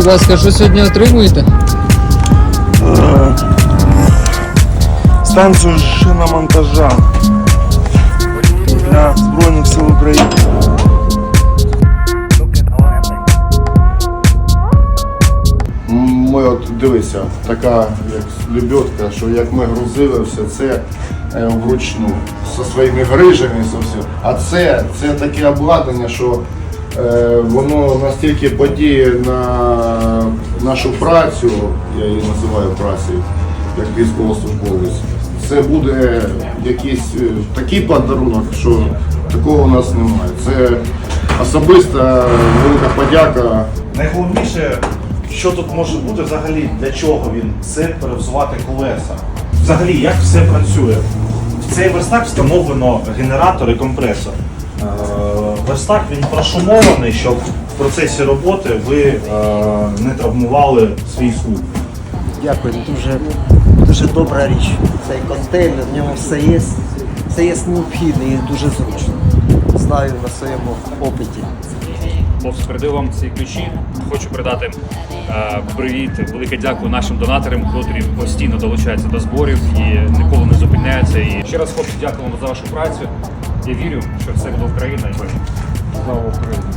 будь ласка, що сьогодні отримуєте? Станцію шиномонтажа для Збройних сил України. Ми от дивися, така як лебедка, що як ми грузили все це е, вручну зі своїми грижами, со все. А це, це таке обладнання, що е, воно настільки подіє на нашу працю, я її називаю працею, як військовослужбовець. Це буде якийсь е, такий подарунок, що такого у нас немає. Це особиста велика подяка Найголовніше, що тут може бути взагалі, для чого він це перевзувати колеса. Взагалі, як все працює? В цей верстак встановлено генератор і компресор. Верстак він прошумований, щоб в процесі роботи ви е, не травмували свій слух. Дякую, дуже, дуже добра річ. Цей контейнер, в ньому все є. Все є необхідне і дуже зручно. Знаю на своєму опиті. Хлопці, передаю вам ці ключі. Хочу передати е, привіт, велике дякую нашим донаторам, котрі постійно долучаються до зборів і ніколи не зупиняються. І ще раз, хлопці, дякую вам за вашу працю. Я вірю, що все буде Україна. Слава Україні!